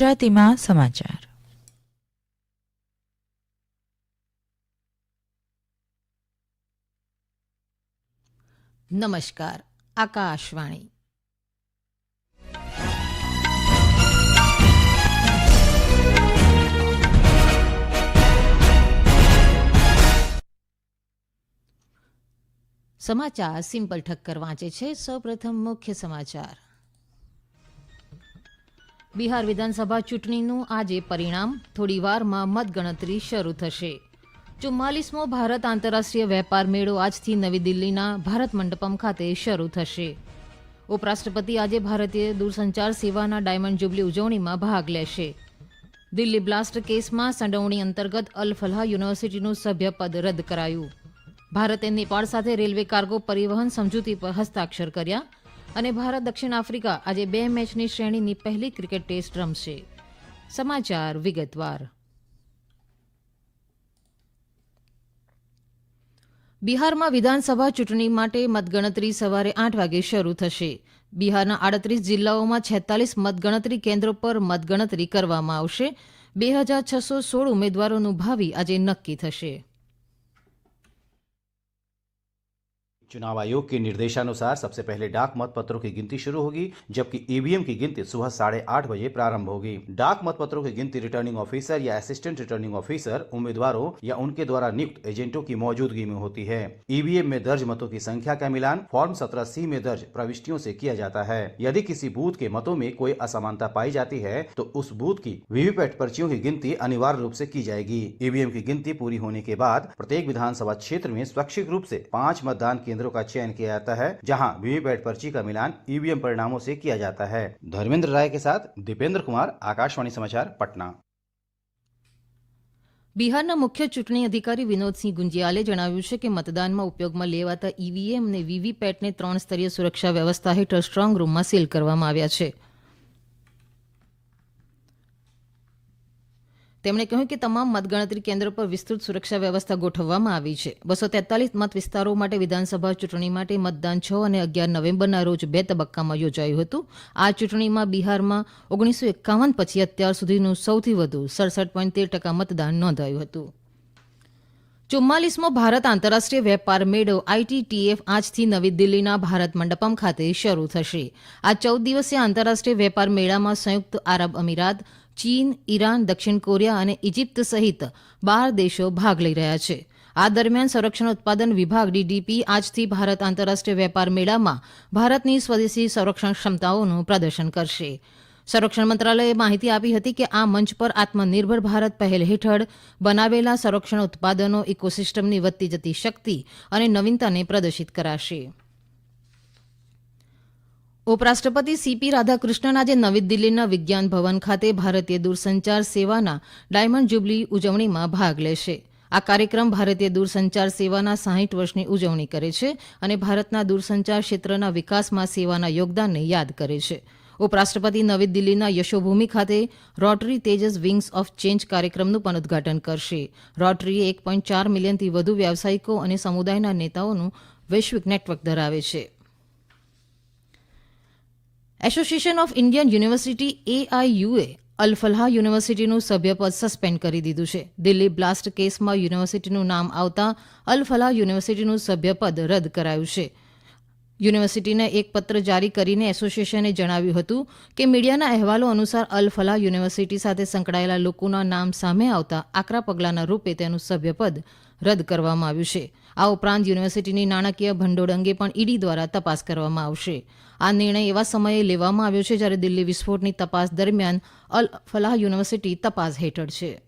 ગુજરાતીમાં સમાચાર. નમસ્કાર આકાશવાણી. સમાચાર સિમ્પલ ઠક્કર વાંચે છે. સૌપ્રથમ મુખ્ય સમાચાર. બિહાર વિધાનસભા ચૂંટણીનું આજે પરિણામ. થોડીવારમાં મતગણતરી શરૂ થશે. ચુમ્માલીસમો ભારત આંતરરાષ્ટ્રીય વેપાર મેળો આજથી નવી દિલ્હીના ભારત મંડપમ ખાતે શરૂ થશે. ઉપરાષ્ટ્રપતિ આજે ભારતીય દૂરસંચાર સેવાના ડાયમંડ જુબલી ઉજવણીમાં ભાગ લેશે. દિલ્હી બ્લાસ્ટ કેસમાં સંડોવણી અંતર્ગત અલ ફલાહ યુનિવર્સિટીનું સભ્યપદ રદ કરાયું. ભારતે નેપાળ સાથે રેલવે કાર્ગો પરિવહન સમજૂતી પર હસ્તાક્ષર કર્યા. અને ભારત દક્ષિણ આફ્રિકા આજે બે મેચની શ્રેણીની પહેલી ક્રિકેટ ટેસ્ટ રમશે. સમાચાર વિગતવાર. બિહારમાં વિધાનસભા ચૂંટણી માટે મતગણતરી સવારે આઠ વાગે શરૂ થશે. બિહારના આડત્રીસ જિલ્લાઓમાં છેતાલીસ મતગણતરી કેન્દ્રો પર મતગણતરી કરવામાં આવશે. બે હજાર છસો સોળ ઉમેદવારોનું ભાવિ આજે નક્કી થશે. चुनाव आयोग के निर्देशानुसार सबसे पहले डाक मत पत्रों की गिनती शुरू होगी, जबकि ईवीएम की गिनती सुबह साढ़े आठ बजे प्रारंभ होगी। डाक मत पत्रों की गिनती रिटर्निंग ऑफिसर या असिस्टेंट रिटर्निंग ऑफिसर, उम्मीदवारों या उनके द्वारा नियुक्त एजेंटों की मौजूदगी में होती है। ईवीएम में दर्ज मतों की संख्या का मिलान फॉर्म सत्रह सी में दर्ज प्रविष्टियों से किया जाता है। यदि किसी बूथ के मतों में कोई असमानता पाई जाती है तो उस बूथ की वीवीपैट पर्चियों की गिनती अनिवार्य रूप से की जाएगी। ईवीएम की गिनती पूरी होने के बाद प्रत्येक विधानसभा क्षेत्र में स्वैच्छिक रूप से पाँच मतदान केंद्रों का चयन किया जाता है जहां वीवीपैट पर्ची का मिलान ईवीएम परिणामों से किया जाता है धर्मेंद्र राय के साथ दीपेंद्र कुमार आकाशवाणी समाचार पटना બિહારના મુખ્ય ચૂંટણી અધિકારી વિનોદસિંહ ગુંજિયાલે જણાવ્યું છે કે મતદાનમાં ઉપયોગમાં લેવાતા ઈવીએમ અને વીવીપેટને ત્રણ સ્તરીય સુરક્ષા વ્યવસ્થા હેઠળ સ્ટ્રોંગ રૂમમાં સીલ કરવામાં આવ્યા છે તેમણે કહ્યું કે તમામ મતગણતરી કેન્દ્રો પર વિસ્તૃત સુરક્ષા વ્યવસ્થા ગોઠવવામાં આવી છે. બસો તેતાલીસ મત વિસ્તારો માટે વિધાનસભા ચૂંટણી માટે મતદાન છ અને અગિયાર નવેમ્બરના રોજ બે તબક્કામાં યોજાયું હતું. આ ચૂંટણીમાં બિહારમાં ઓગણીસો એકાવન પછી અત્યાર સુધીનું સૌથી વધુ સડસઠ પોઈન્ટ તેર ટકા મતદાન નોંધાયું હતું. ચુમ્માલીસમો ભારત આંતરરાષ્ટ્રીય વેપાર મેળો આઈટીટીએફ આજથી નવી દિલ્હીના ભારત મંડપમ ખાતે શરૂ થશે. આ ચૌદ દિવસીય આંતરરાષ્ટ્રીય વેપાર મેળામાં સંયુક્ત આરબ અમીરાત ચીન, ઈરાન, દક્ષિણ કોરિયા અને ઇજિપ્ત સહિત બાર દેશો ભાગ લઈ રહ્યા છે. આ દરમિયાન સંરક્ષણ ઉત્પાદન વિભાગ ડીડીપી આજથી ભારત આંતરરાષ્ટ્રીય વેપાર મેળામાં ભારતની સ્વદેશી સંરક્ષણ ક્ષમતાઓનું પ્રદર્શન કરશે. સંરક્ષણ મંત્રાલયે માહિતી આપી હતી કે આ મંચ પર આત્મનિર્ભર ભારત પહેલ હેઠળ બનાવેલા સંરક્ષણ ઉત્પાદનો ઇકોસિસ્ટમની વધતી જતી શક્તિ અને નવીનતાને પ્રદર્શિત કરાશે. ઉપરાષ્ટ્રપતિ સીપી રાધાકૃષ્ણન આજે નવી દિલ્હીના વિજ્ઞાન ભવન ખાતે ભારતીય દૂરસંચાર સેવાના ડાયમંડ જુબલી ઉજવણીમાં ભાગ લેશે. આ કાર્યક્રમ ભારતીય દૂરસંચાર સેવાના સાહીઠ વર્ષની ઉજવણી કરે છે અને ભારતના દૂરસંચાર ક્ષેત્રના વિકાસમાં સેવાના યોગદાનને યાદ કરે છે. ઉપરાષ્ટ્રપતિ નવી દિલ્હીના યશોભૂમિ ખાતે Rotary Tejas Wings of Change કાર્યક્રમનું પણ ઉદઘાટન કરશે. રોટરી એક પોઈન્ટ ચાર મિલિયનથી વધુ વ્યાવસાયિકો અને સમુદાયના નેતાઓનું વૈશ્વિક નેટવર્ક ધરાવે છે. એસોસિએશન ઓફ ઇન્ડિયન યુનિવર્સિટી એઆઈયુએ અલ ફલાહ યુનિવર્સિટીનું સભ્યપદ સસ્પેન્ડ કરી દીધું છે. દિલ્હી બ્લાસ્ટ કેસમાં યુનિવર્સિટીનું નામ આવતા અલ ફલાહ યુનિવર્સિટીનું સભ્યપદ રદ કરાયું છે. યુનિવર્સિટીને એક પત્ર જારી કરીને એસોસિએશને જણાવ્યું હતું કે મીડિયાના અહેવાલો અનુસાર અલ ફલાહ યુનિવર્સિટી સાથે સંકળાયેલા લોકોના નામ સામે આવતા આકરા પગલાંના રૂપે તેનું સભ્યપદ રદ કરવામાં આવ્યું છે. આ ઉપરાંત યુનિવર્સિટીની નાણાકીય ભંડોળ અંગે પણ ઈડી દ્વારા તપાસ કરવામાં આવશે. આ નિર્ણય એવા સમયે લેવામાં આવ્યો છે જ્યારે દિલ્હી વિસ્ફોટની તપાસ દરમિયાન અલ ફલાહ યુનિવર્સિટી તપાસ હેઠળ છે.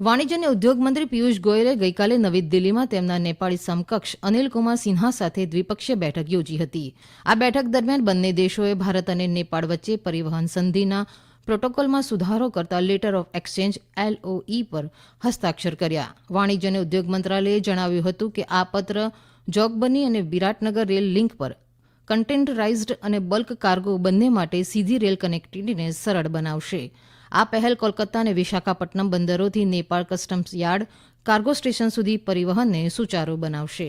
વાણિજ્ય અને ઉદ્યોગ મંત્રી પિયુષ ગોયલે ગઈકાલે નવી દિલ્હીમાં તેમના નેપાળી સમકક્ષ અનિલકુમાર સિન્હા સાથે દ્વિપક્ષીય બેઠક યોજી હતી. આ બેઠક દરમિયાન બંને દેશોએ ભારત અને નેપાળ વચ્ચે પરિવહન સંધિના પ્રોટોકોલમાં સુધારો કરતા લેટર ઓફ એક્સચેન્જ, એલઓઈ પર હસ્તાક્ષર કર્યા. વાણિજ્ય અને ઉદ્યોગ મંત્રાલયે જણાવ્યું હતું કે આ પત્ર જોગબની અને વિરાટનગર રેલ લિંક પર કન્ટેન્ટરાઇઝ્ડ અને બલ્ક કાર્ગો બંને માટે સીધી રેલ કનેક્ટિવિટીને સરળ બનાવશે. આ પહેલ કોલકાતા અને Visakhapatnam બંદરોથી Nepal customs yard cargo station સુધી પરિવહનને સુચારુ બનાવશે.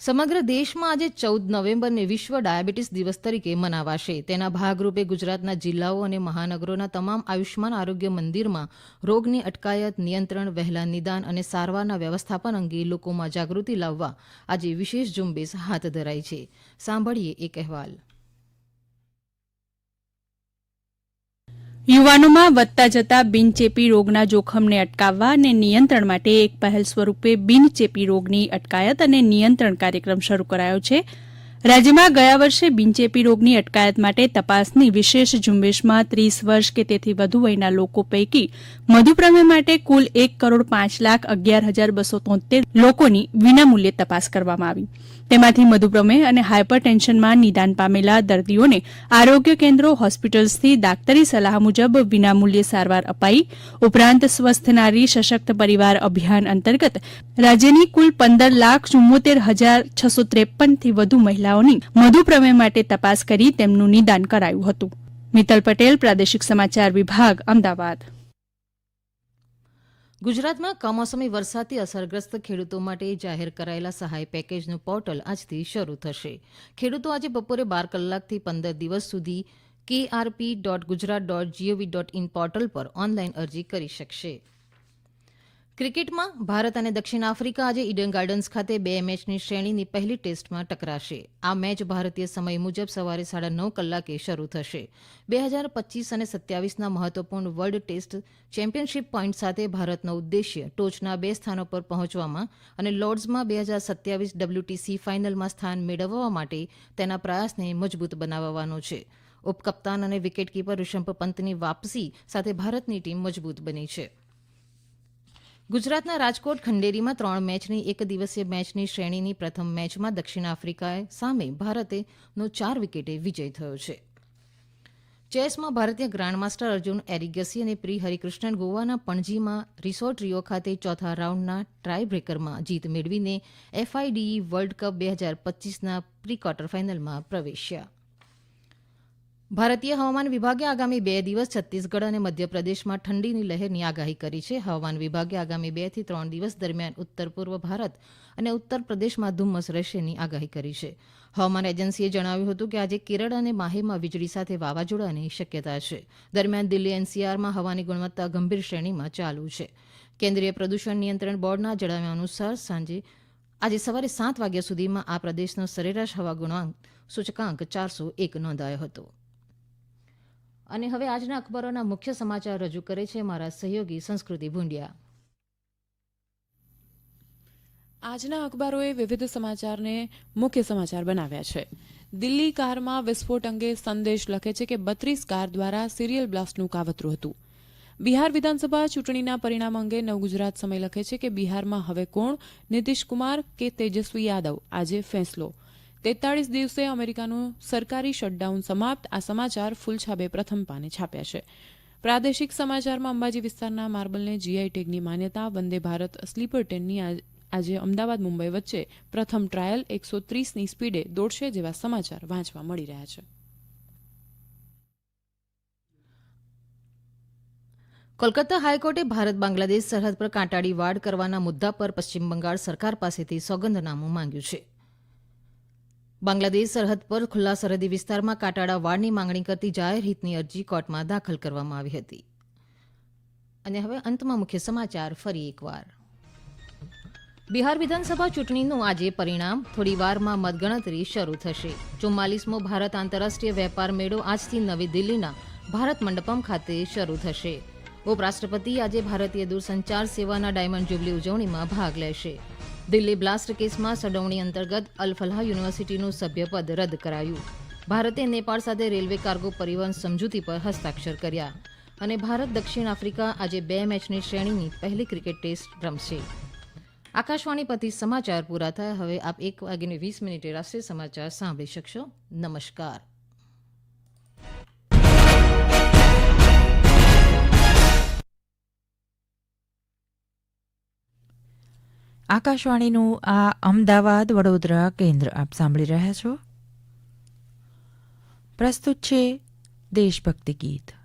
સમગ્ર દેશમાં આજે ચૌદ નવેમ્બરને વિશ્વ ડાયાબિટીસ દિવસ તરીકે મનાવાશે. તેના ભાગરૂપે ગુજરાતના જિલ્લાઓ અને મહાનગરોના તમામ આયુષ્માન આરોગ્ય મંદિરમાં રોગની અટકાયત, નિયંત્રણ, વહેલા નિદાન અને સારવારના વ્યવસ્થાપન અંગે લોકોમાં જાગૃતિ લાવવા આજે વિશેષ ઝુંબેશ હાથ ધરાઈ છે. સાંભળીએ એક અહેવાલ. યુવાનોમાં વધતા જતા બિનચેપી રોગના જોખમને અટકાવવા અને નિયંત્રણ માટે એક પહેલ સ્વરૂપે બિનચેપી રોગની અટકાયત અને નિયંત્રણ કાર્યક્રમ શરૂ કરાયો છે. રાજ્યમાં ગયા વર્ષે બિનચેપી રોગની અટકાયત માટે તપાસની વિશેષ ઝુંબેશમાં ત્રીસ વર્ષ કે તેથી વધુ વયના લોકો પૈકી મધુપ્રમેહ માટે કુલ એક કરોડ પાંચ લાખ અગિયાર હજાર બસો તોતેર લોકોની વિનામૂલ્યે તપાસ કરવામાં આવી. તેમાંથી મધુપ્રમેહ અને હાઇપરટેન્શનમાં નિદાન પામેલા દર્દીઓને આરોગ્ય કેન્દ્રો, હોસ્પિટલ્સથી દાક્તરી સલાહ મુજબ વિનામૂલ્યે સારવાર અપાઈ. ઉપરાંત સ્વસ્થ નારી સશક્ત પરિવાર અભિયાન અંતર્ગત રાજ્યની કુલ પંદર લાખ ચુમ્મોતેર હજાર છસો ત્રેપનથી વધુ મહિલાઓની મધુપ્રમેહ માટે તપાસ કરી તેમનું નિદાન કરાયું હતું. મિત્તલ પટેલ, પ્રાદેશિક સમાચાર વિભાગ, અમદાવાદ. ગુજરાતમાં કમોસમી વરસાદથી અસરગ્રસ્ત ખેડૂતો માટે જાહેર કરાયેલા સહાય પેકેજનું પોર્ટલ આજથી શરૂ થશે. ખેડૂતો આજે બપોરે બાર કલાકથી પંદર દિવસ સુધી KRP dot Gujarat dot gov dot in portal પર ઓનલાઈન અરજી કરી શકશે. ક્રિકેટમાં ભારત અને દક્ષિણ આફ્રિકા આજે ઇડન ગાર્ડન્સ ખાતે બે મેચની શ્રેણીની પહેલી ટેસ્ટમાં ટકરાશે. આ મેચ ભારતીય સમય મુજબ સવારે સાડા નવ કલાકે શરૂ થશે. બે હજાર પચીસ અને સત્યાવીસના મહત્વપૂર્ણ વર્લ્ડ ટેસ્ટ ચેમ્પિયનશિપ પોઈન્ટ સાથે ભારતનો ઉદ્દેશ્ય ટોચના બે સ્થાનો પર પહોંચવામાં અને લોર્ડ્સમાં બે હજાર સત્યાવીસ ડબલ્યુટીસી ફાઇનલમાં સ્થાન મેળવવા માટે તેના પ્રયાસને મજબૂત બનાવવાનો છે. ઉપકપ્તાન અને વિકેટકીપર ઋષભ પંતની વાપસી સાથે ભારતની ટીમ મજબૂત બની છે. ગુજરાતના રાજકોટ ખંડેરીમાં ત્રણ મેચની એક દિવસીય મેચની શ્રેણીની પ્રથમ મેચમાં દક્ષિણ આફ્રિકા સામે ભારતનો ચાર વિકેટે વિજય થયો છે. ચેસમાં ભારતીય ગ્રાન્ડમાસ્ટર અર્જુન એરિગસી અને પ્રી હરિકૃષ્ણન ગોવાના પણજીમાં રિસોર્ટ રિયો ખાતે ચોથા રાઉન્ડના ટ્રાય બ્રેકરમાં જીત મેળવીને એફઆઈડીઈ વર્લ્ડ કપ બે હજાર પચીસના પ્રી ક્વાર્ટર ફાઇનલમાં પ્રવેશ્યા. ભારતીય હવામાન વિભાગે આગામી બે દિવસ છત્તીસગઢ અને મધ્યપ્રદેશમાં ઠંડીની લહેરની આગાહી કરી છે. હવામાન વિભાગે આગામી બેથી ત્રણ દિવસ દરમિયાન ઉત્તર પૂર્વ ભારત અને ઉત્તર પ્રદેશમાં ધુમ્મસ રહેશેની આગાહી કરી છે. હવામાન એજન્સીએ જણાવ્યું હતું કે આજે કેરળ અને માહેમાં વીજળી સાથે વાવાઝોડાની શક્યતા છે. દરમિયાન દિલ્હી એનસીઆરમાં હવાની ગુણવત્તા ગંભીર શ્રેણીમાં ચાલુ છે. કેન્દ્રીય પ્રદૂષણ નિયંત્રણ બોર્ડના જણાવ્યા અનુસાર સાંજે, આજે સવારે સાત વાગ્યા સુધીમાં આ પ્રદેશનો સરેરાશ હવા ગુણાંક, સૂચકાંક ચારસો એક નોંધાયો હતો. અને હવે આજના અખબારોના મુખ્ય સમાચાર રજૂ કરે છે મારા સહયોગી સંસ્કૃતિ ભૂંડિયા. આજના અખબારોએ વિવિધ સમાચારને મુખ્ય સમાચાર બનાવ્યા છે. દિલ્હી કારમાં વિસ્ફોટ અંગે સંદેશ લખે છે કે બત્રીસ કાર દ્વારા સિરિયલ બ્લાસ્ટનું કાવતરું હતું. બિહાર વિધાનસભા ચૂંટણીના પરિણામ અંગે નવગુજરાત સમય લખે છે કે બિહારમાં હવે કોણ? કુમાર કે તેજસ્વી યાદવ? આજે ફેંસલો. તેતાળીસ દિવસે અમેરિકાનું સરકારી શટડાઉન સમાપ્ત. આ સમાચાર ફૂલછાબે પ્રથમ પાને છાપ્યા છે. પ્રાદેશિક સમાચારમાં અંબાજી વિસ્તારના માર્બલને જીઆઈ ટેગની માન્યતા, વંદે ભારત સ્લીપર ટ્રેનની આજે અમદાવાદ, મુંબઈ વચ્ચે પ્રથમ ટ્રાયલ એકસો ત્રીસની સ્પીડે દોડશે જેવા સમાચાર વાંચવા મળી રહ્યા છે. કોલકાતા હાઈકોર્ટે ભારત બાંગ્લાદેશ સરહદ પર કાંટાળી વાડ કરવાના મુદ્દા પર પશ્ચિમ બંગાળ સરકાર પાસેથી સોગંદનામું માંગ્યું છે. બાંગ્લાદેશ સરહદ પર ખુલ્લા સરહદી વિસ્તારમાં કાંટાળા વાડની માંગણી કરતી જાહેર હિતની અરજી કોર્ટમાં દાખલ કરવામાં આવી હતી. અને હવે અંતમાં મુખ્ય સમાચાર, ફરી એકવાર. બિહાર વિધાનસભા ચૂંટણીનું આજે પરિણામ. થોડી વારમાં મતગણતરી શરૂ થશે. ચુમ્માલીસમો ભારત આંતરરાષ્ટ્રીય વેપાર મેળો આજથી નવી દિલ્હીના ભારત મંડપમ ખાતે શરૂ થશે. ઉપરાષ્ટ્રપતિ આજે ભારતીય દૂરસંચાર સેવાના ડાયમંડ જ્યુબલી ઉજવણીમાં ભાગ લેશે. દિલ્હી બ્લાસ્ટ કેસમાં સડવણી અંતર્ગત અલફલાહ યુનિવર્સિટીનું સભ્યપદ રદ કરાયું. ભારતે નેપાળ સાથે રેલવે કાર્ગો પરિવહન સમજૂતી પર હસ્તાક્ષર કર્યા અને ભારત દક્ષિણ આફ્રિકા આજે બે મેચની શ્રેણીની પહેલી ક્રિકેટ ટેસ્ટ રમશે. આકાશવાણી પરથી સમાચાર પૂરા થયા. હવે આપ એક વાગીને વીસ મિનિટે રાષ્ટ્રીય સમાચાર સાંભળી શકશો. નમસ્કાર. આકાશવાણીનું આ અમદાવાદ વડોદરા કેન્દ્ર આપ સાંભળી રહ્યા છો. પ્રસ્તુત છે દેશભક્તિ ગીત.